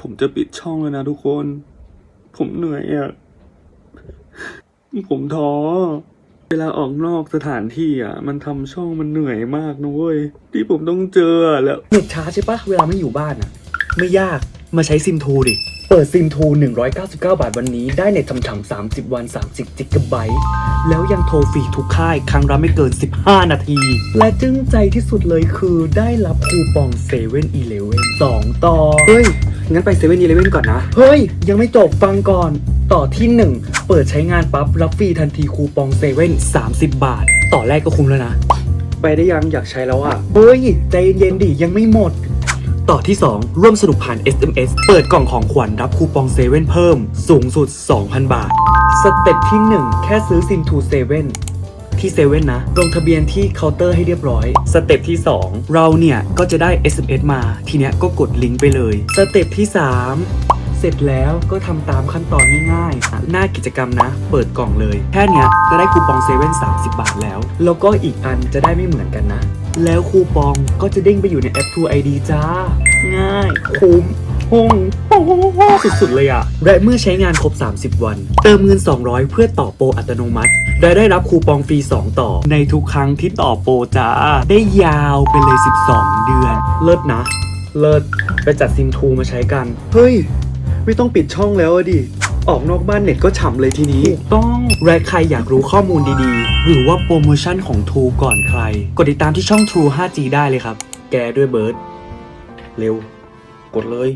ผมจะปิดช่องแล้วนะทุกคน ผมเหนื่อยอะ่ะ ผมท้อ เวลาออกนอกสถานที่อะ มันทำช่องมันเหนื่อยมากนะเว้ย ที่ผมต้องเจอแล้วเน็ตช้าใช่ปะเวลาไม่อยู่บ้านอะไม่ยากมาใช้ซิมทูดิ เปิดซิมทู199 บาทวันนี้ ได้เน็ตฉ่ำๆ30 วัน 30จิกะไบต์แล้วยังโทรฟรีทุกค่าย ครั้งละไม่เกิน 15 นาที และจึ้งใจที่สุดเลยคือได้รับคูปอง7 e เ e ่ e อ2ต่อ เฮ้ย งั้นไปเซเว่นอีเลเว่นก่อนนะ เฮ้ย ยังไม่จบฟังก่อน ต่อที่ 1 เปิดใช้งานปั๊บ รับฟรีทันทีคูปองเซเว่น30 บาท ต่อแรกก็คุ้มแล้วนะ ไปได้ยังอยากใช้แล้วอะ เฮ้ย ใจเย็นๆดิยังไม่หมด ต่อที่ 2 ร่วมสนุกผ่าน SMS เปิดกล่องของขวัญรับคูปองเซเว่นเพิ่ม สูงสุด 2,000 บาท สเต็ปที่ 1 แค่ซื้อซิมทูเซเว่น ที่เซเว่นนะ ลงทะเบียนที่เคาน์เตอร์ให้เรียบร้อย สเต็ปที่ 2 เราเนี่ยก็จะได้ SMS มา ทีเนี้ยก็กดลิงก์ไปเลย สเต็ปที่ 3เสร็จแล้วก็ทำตามขั้นตอนง่ายๆ หน้ากิจกรรมนะ เปิดกล่องเลย แค่เนี้ยก็ได้คูปองเซเว่น30บาทแล้ว แล้วก็อีกอันจะได้ไม่เหมือนกันนะ แล้วคูปองก็จะเด้งไปอยู่ในแอป True ID จ้า ง่าย คุ้มฮงสุดๆเลยอะและเมื่อใช้งานครบ 30 วัน เติมเงิน 200 เพื่อต่อโปรอัตโนมัติ และได้รับคูปองฟรี 2 ต่อ ในทุกครั้งที่ต่อโปรจ้า ได้ยาวไปเลย 12 เดือน เลิศนะ เลิศไปจัดซิมทูมาใช้กัน เฮ้ย ไม่ต้องปิดช่องแล้วอะดิ ออกนอกบ้านเน็ตก็ฉ่ำเลยทีนี้ถูกต้องและใครอยากรู้ข้อมูลดีๆ หรือว่าโปรโมชั่นของ True ก่อนใคร กดติดตามที่ช่อง True 5G ได้เลยครับ แกด้วยเบิร์ดเร็ว กดเลย